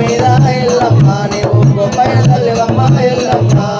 మీద ఎల్లమ్మ నీవు గొప్ప తల్లి అమ్మ ఎల్లమ్మ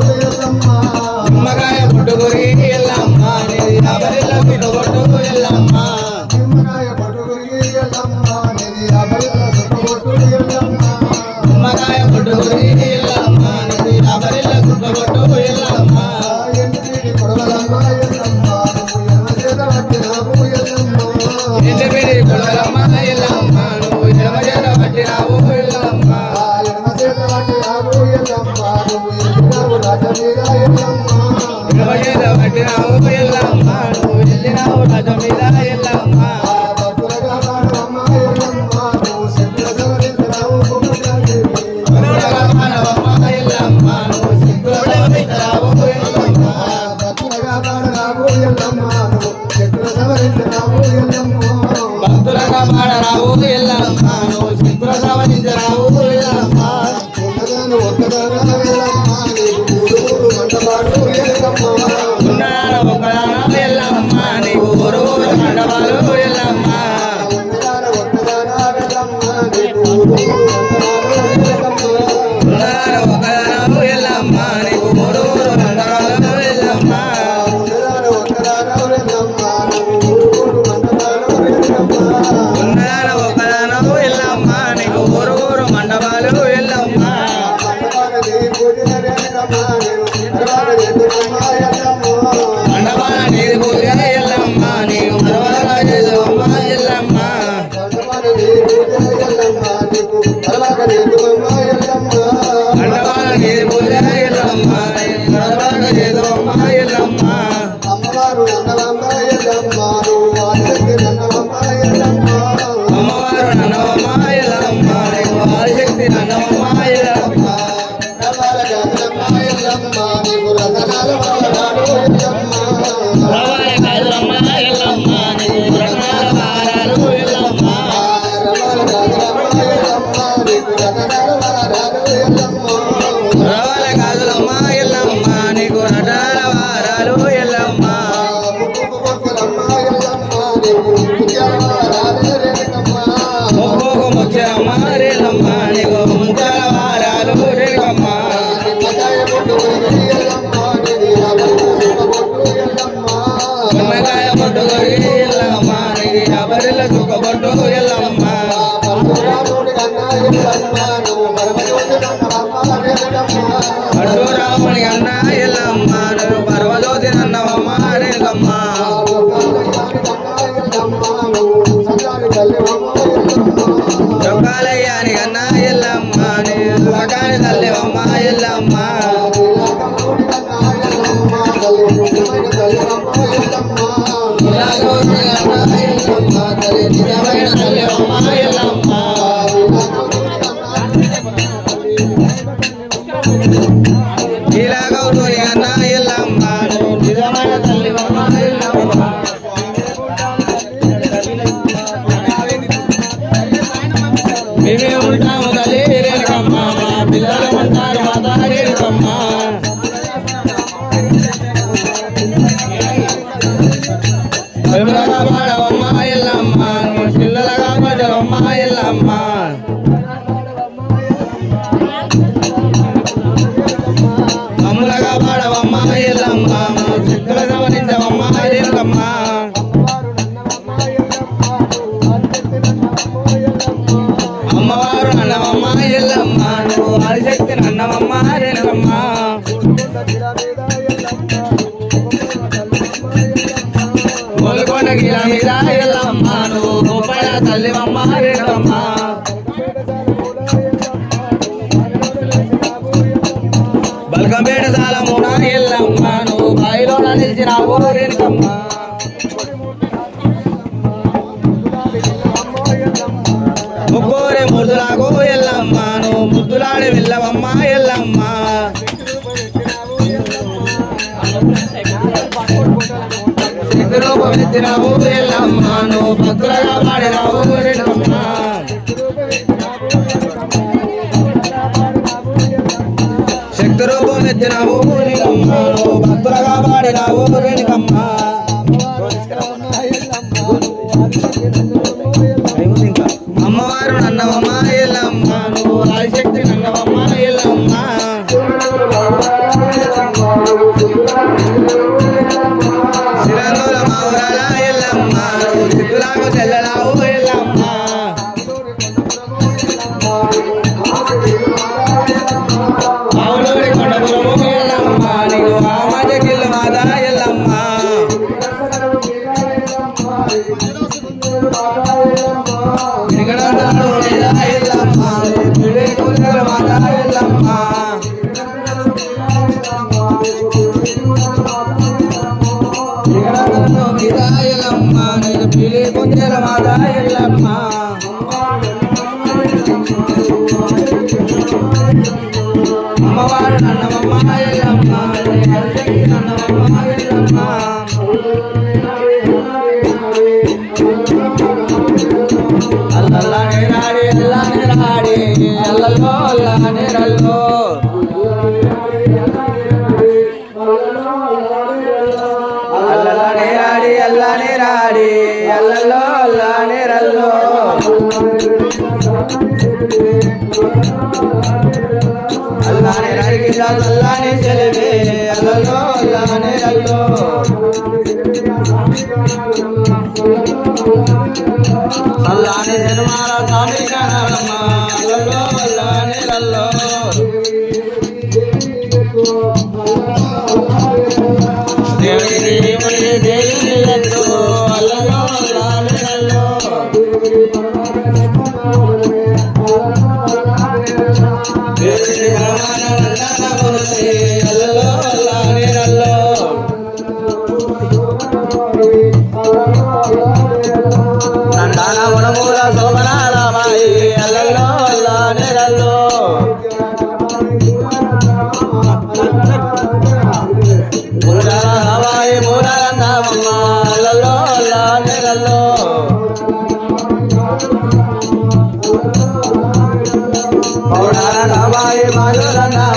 Gracias. kan గిల మీద ఎల్లమ్మను గొప్పల బల్కంపేట సాలమున ఎల్లమ్మను బాయిలో నిలిచిన ఓరికమ్మ ముగ్గురే ముద్దులాగో ఎల్లమ్మను ముద్దులాడి వెళ్ళవమ్మా భక్తిరూపమెత్తినావు ఎల్లమ్మ నువ్వు భక్తులుగా పాడినావు గురినమ్మ శక్తి రూపం ఎత్తినావు భక్తులుగా పాడినావు ఇలి గుంజల మాత ఎల్లమ్మ. అమ్మవారు నన్నమ్మ ఎల్లమ్మ. నన్నమ్మ ఎల్లమ్మ. అల్లల్లానే రాడే అల్లానే రాడే అల్లల్లో అల్లానే రల్లో. అల్లల్లానే రాడే అల్లానే ఎల్లలో లానేరల్లో అల్లానే రడికి అల్లానే చెలివే. అల్లలో లానేరల్లో అల్లానే జన్మాల సాధికారమ్మ रावाय माधुरा